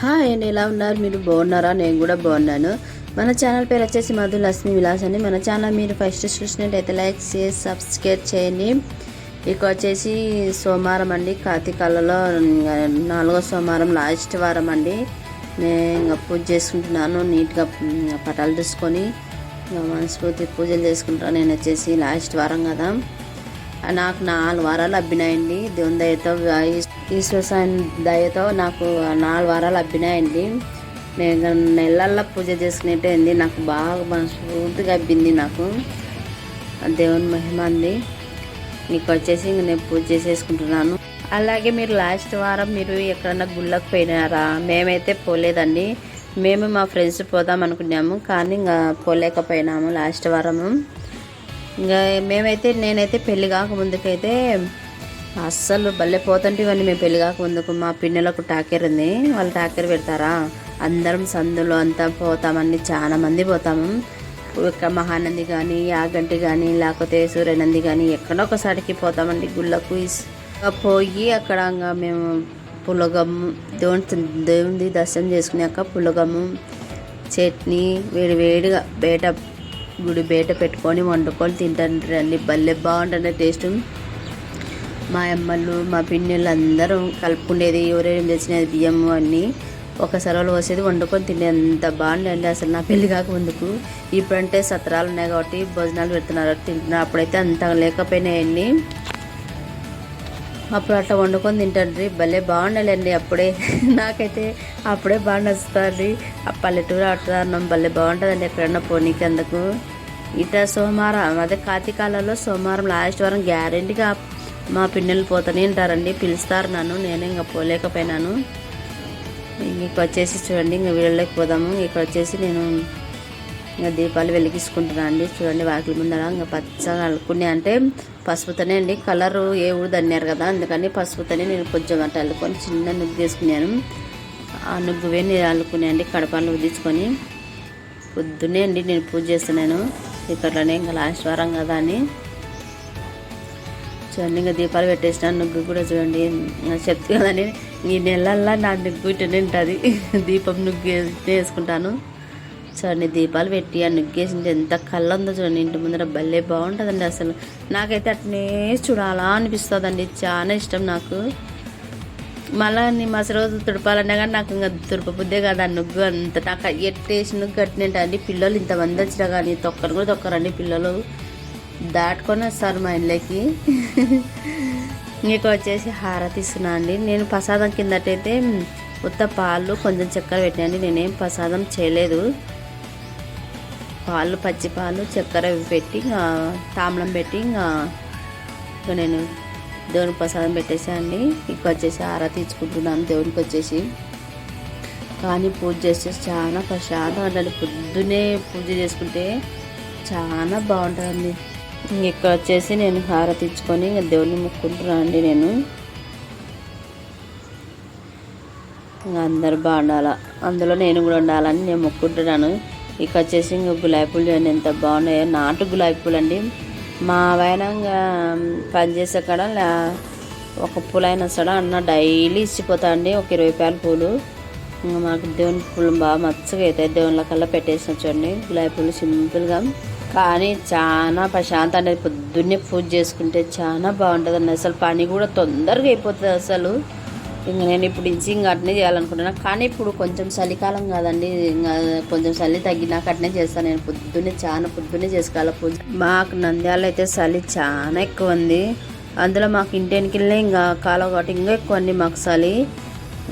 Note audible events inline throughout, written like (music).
Hi అండి ఎలా ఉన్నారు? మీరు బాగున్నారా? నేను కూడా బాగున్నాను. మన ఛానల్ పేరు వచ్చేసి మధు లక్ష్మి విలాస్ అని మన ఛానల్ మీరు ఫస్ట్ చూసినట్టయితే లైక్ చేసి సబ్స్క్రైబ్ చేయండి. ఇక వచ్చేసి సోమవారం అండి. కార్తీకాలలో నాలుగో సోమవారం లాస్ట్ వారం అండి. నేను ఇంకా పూజ చేసుకుంటున్నాను. నీట్గా పటాలు తీసుకొని మనస్ఫూర్తి పూజలు చేసుకుంటాను. నేను వచ్చేసి లాస్ట్ వారం కదా. నాకు నాలుగు వారాలు అబ్బినాయండి. దేవుని దయతో ఈశ్వర సాయి దయతో నాకు నాలుగు వారాలు అబ్బినాయండి. నేను నెలల్లో పూజ చేసుకునేటైంది నాకు బాగా మనస్ఫూర్తిగా అబ్బింది నాకు. దేవుని మహిమ అండి. మీకు వచ్చేసి ఇంక నేను పూజ చేసేసుకుంటున్నాను. అలాగే మీరు లాస్ట్ వారం మీరు ఎక్కడన్నా గుళ్ళకు పోయినారా? మేమైతే పోలేదండి. మేము మా ఫ్రెండ్స్ పోదాం అనుకున్నాము. కానీ ఇంకా పోలేకపోయినాము లాస్ట్ వారము. ఇంకా మేమైతే నేనైతే పెళ్ళి కాకముందుకైతే అస్సలు భలే పోతుంటే ఇవన్నీ మేము పెళ్ళి కాకముందుకు. మా పిన్నెలకు టాకెర్ ఉంది. వాళ్ళు టాకెర్ పెడతారా? అందరం సందులో అంతా పోతామని చాలా మంది పోతాము. ఇక్కడ మహానంది కానీ యాగంటి కానీ లేకపోతే సూర్యనంది కానీ ఎక్కడో ఒకసారికి పోతామండి గుళ్ళకు. పోయి అక్కడ ఇంకా మేము పులగము దేవుని దేవుని దర్శనం చేసుకున్నాక పులగము చట్నీ వేడి వేడిగా బయట గుడి బయట పెట్టుకొని వండుకొని తింటారండి భలే బాగుంటుంది టేస్ట్. మా అమ్మలు మా పిన్నెళ్ళు అందరూ కలుపుకునేది ఎవరేం తెచ్చినది బియ్యము అన్నీ ఒక సెలవులు వచ్చేది వండుకొని తినే అంత బాగుండండి అసలు నా పెళ్ళి కాక ముందుకు. ఇప్పుడంటే సత్రాలు ఉన్నాయి కాబట్టి భోజనాలు పెడుతున్నారు తింటున్నారు. అప్పుడైతే అంత లేకపోయినాయండి. అప్పుడు అట్లా వండుకొని తింటాండ్రి. భలే బాగుండాలండి అప్పుడే. (laughs) నాకైతే అప్పుడే బాగా నచ్చుతుంది ఆ పల్లెటూరు అట్లా భలే బాగుంటుందండి ఎక్కడన్నా పోనీకి అందుకు ఇట్లా సోమవారం అదే కాతికాలలో సోమవారం లాస్ట్ వారం గ్యారెంటీగా మా పిన్నెలు పోతూనే ఉంటారండి. పిలుస్తారు నన్ను నేను ఇంకా పోలేకపోయినాను. ఇంక వచ్చేసి చూడండి ఇంకా వీళ్ళకి పోదాము. ఇక్కడ వచ్చేసి నేను ఇంకా దీపాలు వెలిగించుకుంటున్నా అండి. చూడండి వాకిలి ముందర ఇంకా పచ్చగా అల్లుకునే అంటే పసుపుతోనే అండి. కలరు ఏ ఊరు అన్నారు కదా అందుకని పసుపుతోనే నేను కొంచెం అట్లా అల్లుకొని చిన్న నుగ్గు తీసుకున్నాను. ఆ నుగ్గువే నేను అల్లుకునే అండి కడపాలు ఉద్దించుకొని పొద్దున్నే అండి నేను పూజ చేస్తున్నాను. ఇక్కడనే ఇంకా లాస్ట్ వారం కదా అని. చూడండి ఇంకా దీపాలు పెట్టేసిన నుగ్గు కూడా చూడండి. చెప్తే కదండి ఈ నెలల్లో నా నుగ్గు ఇటనే ఉంటుంది. దీపం నుగ్గు వేసుకుంటాను. చూడండి దీపాలు పెట్టి ఆ నుగ్గేసింది ఎంత కళ్ళ ఉందో చూడండి ఇంటి ముందర భలే బాగుంటుందండి అసలు. నాకైతే అట్నే చూడాలా అనిపిస్తుందండి చాలా ఇష్టం నాకు. మళ్ళా నీ మసి రోజు తుడపాలన్నా కానీ నాకు ఇంకా తుడపబుద్దే కాదు ఆ నుగ్గు అంత నాకు ఎట్టేసి నుగ్గు కట్టినట్టు అండి. పిల్లలు ఇంతమంది వచ్చినా కానీ తొక్కరు కూడా తొక్కరండి పిల్లలు. దాటుకొని వస్తారు మా ఇళ్ళకి. మీకు వచ్చేసి హారతి ఇస్తున్నా అండి. నేను ప్రసాదం కిందటైతే ఉత్త పాలు కొంచెం చక్కెర పెట్టినండి నేనేం ప్రసాదం చేయలేదు. పాలు పచ్చి పాలు చక్కెర పెట్టి ఇంకా తాంబలం పెట్టి ఇంకా నేను దేవునికి ప్రసాదం పెట్టేసానండి ఇక వచ్చేసి ఆరా తీసుకుంటున్నాను దేవునికి వచ్చేసి. కానీ పూజ చేస్తే చాలా ప్రశాంతం అంటే పొద్దునే పూజ చేసుకుంటే చాలా బాగుంటుందండి. ఇక్కడ వచ్చేసి నేను హారతి ఇచ్చుకొని ఇంకా దేవుని మొక్కుంటున్నాను అండి నేను. ఇంకా అందరు బాగుండాలా. అందులో నేను కూడా ఉండాలని నేను మొక్కుంటున్నాను. ఇక వచ్చేసి ఇంకా గులాబీ పూలు చూడండి ఎంత బాగున్నాయో. నాటు గులాబీ పూలు అండి మా ఆయన పనిచేసే కాడ ఒక పూలు అయినా వస్తాడా అన్న డైలీ ఇచ్చిపోతా అండి. ఒక ఇరవై రూపాయల పూలు. ఇంకా మాకు దేవుని పూలు బాగా మచ్చగా అవుతాయి. దేవుళ్ళ కల్లా పెట్టేసిన చూడండి. గులాబీ పూలు సింపుల్గా కానీ చాలా ప్రశాంతం అనేది పొద్దున్నే పూజ చేసుకుంటే చాలా బాగుంటుంది అసలు పని కూడా తొందరగా అయిపోతుంది అసలు. ఇంక నేను ఇప్పుడు ఇచ్చి ఇంకా అట్నే చేయాలనుకుంటున్నాను కానీ ఇప్పుడు కొంచెం చలికాలం కాదండి. ఇంకా కొంచెం చలి తగ్గినాక అట్నే చేస్తాను నేను పొద్దున్నే చాలా పొద్దున్నే చేసుకోవాలి పూజ. మాకు నంద్యాల అయితే చలి చాలా ఎక్కువ ఉంది అందులో మాకు ఇంటికి ఇంకా కాలం కాబట్టి ఇంకా ఎక్కువ అండి మాకు చలి.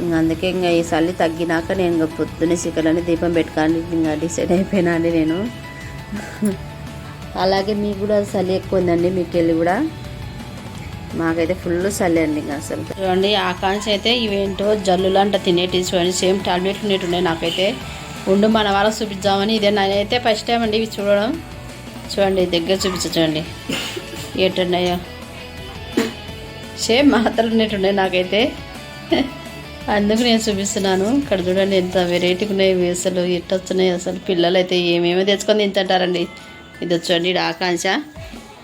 ఇంకా అందుకే ఇంకా ఈ చలి తగ్గినాక నేను ఇంకా పొద్దున్నే చికెన్ దీపం పెట్టుకోండి ఇంకా డిసైడ్ అయిపోయినా అండి నేను. (laughs) అలాగే మీకు కూడా చలి ఎక్కువ ఉందండి మీకు వెళ్ళి కూడా. మాకైతే ఫుల్ చలి అండి ఇంకా అసలు. చూడండి ఆకాంక్ష అయితే ఇవేంటో జల్లులు అంట తినేటి చూడండి సేమ్ టాబ్లెట్ ఉండేటుండే నాకైతే. ఉండు మన వాళ్ళకి చూపించామని ఇదే నేనైతే ఫస్ట్ టైం అండి ఇవి చూడడం. చూడండి దగ్గర చూపించండి చూడండి. సేమ్ మాత్రలు ఉన్నట్టుండే నాకైతే. అందుకు నేను చూపిస్తున్నాను. ఇక్కడ చూడండి ఎంత వెరైటీగా ఉన్నాయి అసలు ఎట్టొస్తున్నాయి అసలు. పిల్లలు అయితే ఏమేమో తెచ్చుకొని తింటుంటారండి. ఇది వచ్చండి ఆకాంక్ష.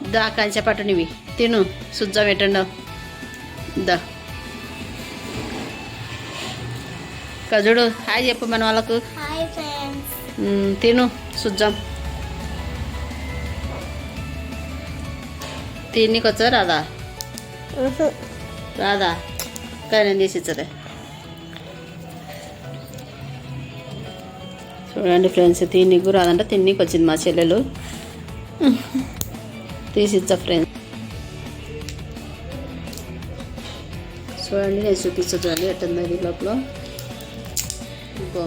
ఇది ఆకాంక్ష పట్టునివి తిను సుజ్జ పెట్టండు. దా. చూడు హాయ్ చెప్పు మన వాళ్ళకు. తిను సుజ్జం. తిన్నికి వచ్చా రాదా? రాదా? కానీ నేను తీసి ఇచ్చదే. చూడండి ఫ్రెండ్స్ తిన్నికి రాదంటే తిన్నికి వచ్చింది మా చెల్లెలు. తీసి ఇచ్చా ఫ్రెండ్స్ చూడండి నేను చూపించా చూడండి ఎట్టుంది లోపల ఇంకో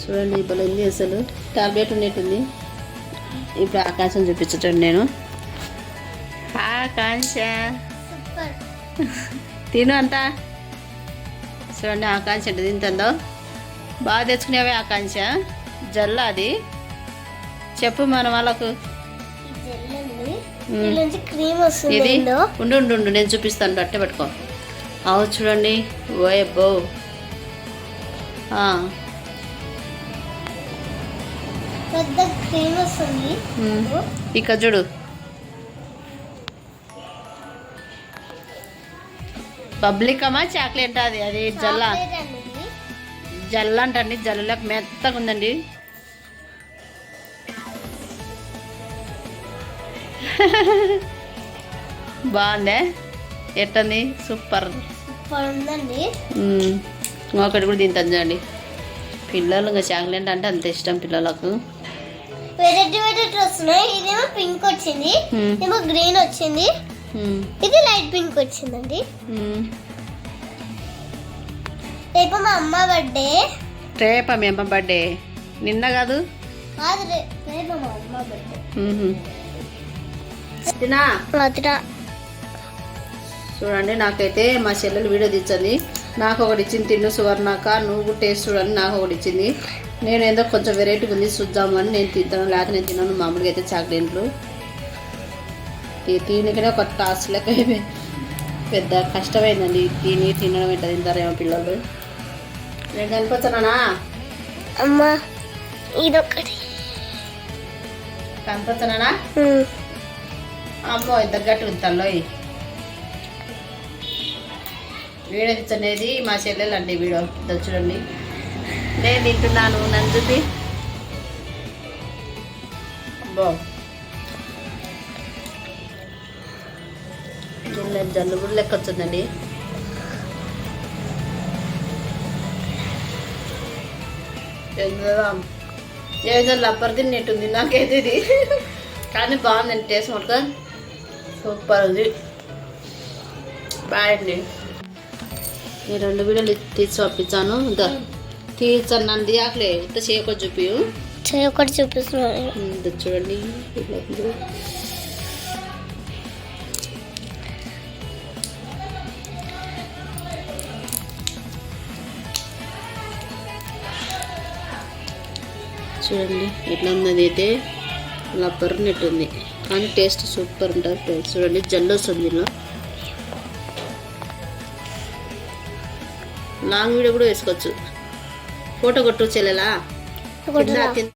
చూడండి ఇప్పుడు ఉంది అసలు టాబ్లెట్ ఉన్నట్టుంది ఇప్పుడు ఆకాశం చూపించటండి నేను ఆకాంక్ష సూపర్ తిను అంట చూడండి ఆకాంక్ష ఎట్ట తింటుందో బాగా తెచ్చుకునేవే ఆకాంక్ష జల్ల అది చెప్పు మన వాళ్ళకు ఇది. ఉండు ఉండు ఉండు నేను చూపిస్తాను అట్టే పెట్టుకో. అవు చూడండి. ఓ అబ్బో. ఆ, పెద్ద క్రీమ్ వస్తుంది. మ్మ్. ఇక్కడ చూడు. పబ్లిక్ అమ్మా చాక్లెట్ అది? అది జల్ల. జల్ల అంటండి జల్లకు మెత్తగా ఉందండి (laughs) బాగుందే? ఎట్టంది? సూపర్. సూపర్ ఉందండి. ఒకటి కూడా తింటాను చూడండి. పిల్లలు ఇంకా చాక్లెట్ అంటే అంత ఇష్టం పిల్లలకు. వెరైటీ వెరైటీ వస్తున్నాయి. ఇదేమో పింక్ వచ్చింది. ఇదేమో గ్రీన్ వచ్చింది. ఇది లైట్ పింక్ వచ్చిందండి. రేపు మా అమ్మ బర్త్డే. రేపా మీ అమ్మ బర్త్డే? నిన్న కాదు? కాదు రేపు మా అమ్మ బర్త్డే. చూడండి నాకైతే మా చెల్లెలు వీడియో తెచ్చింది నాకు ఒకటి ఇచ్చింది తిన్ను సువర్ణక నువ్వు టేస్ట్ చూడండి నాకు ఒకటి ఇచ్చింది. నేను ఏదో కొంచెం వెరైటీగా ఉంది చూద్దాము అని నేను తింటాను. లేక నేను తిన్నాను మామూలుగా అయితే చాక్లెట్లు. తినకనే ఒక టాస్క్ లెక్క. పెద్ద కష్టమైందండి తిని తినడం ఎట్లా తింటారేమో పిల్లలు. నేను కనిపించానా? అమ్మ ఇదొకటి కనిపించానా. అమ్మో ఇంత గట్టి ఉంటాలో వీడియో తెచ్చనేది మా చెల్లెలు అండి వీడియో. చూడండి. నేను తింటున్నాను నన్ను చూపి బో జల్లు జల్లు కూడా లెక్క వచ్చిందండి. ఏదో లబ్బర్ తిన్నట్టుంది నాకైతే ఇది. కానీ బాగుందండి టేస్ట్ మటుక సూపర్ ఉంది. బాయ్ అండి. ఈ రెండు వీడియోలు తీసి పంపించాను తీర్చాను నన్ను తీయకలే ఇంత చేయకొచ్చు చూపి ఒకటి చూపిస్తున్నాను చూడండి. చూడండి. ఎట్లా ఉన్నది అయితే లబ్బర్ నెట్ ఉంది. కానీ టేస్ట్ సూపర్ ఉంటుంది ఫ్రెండ్స్. చూడండి జల్లు వస్తుంది ఇలా లాంగ్ వీడియో కూడా వేసుకోవచ్చు. ఫోటో కొట్టు చెల్లెలా?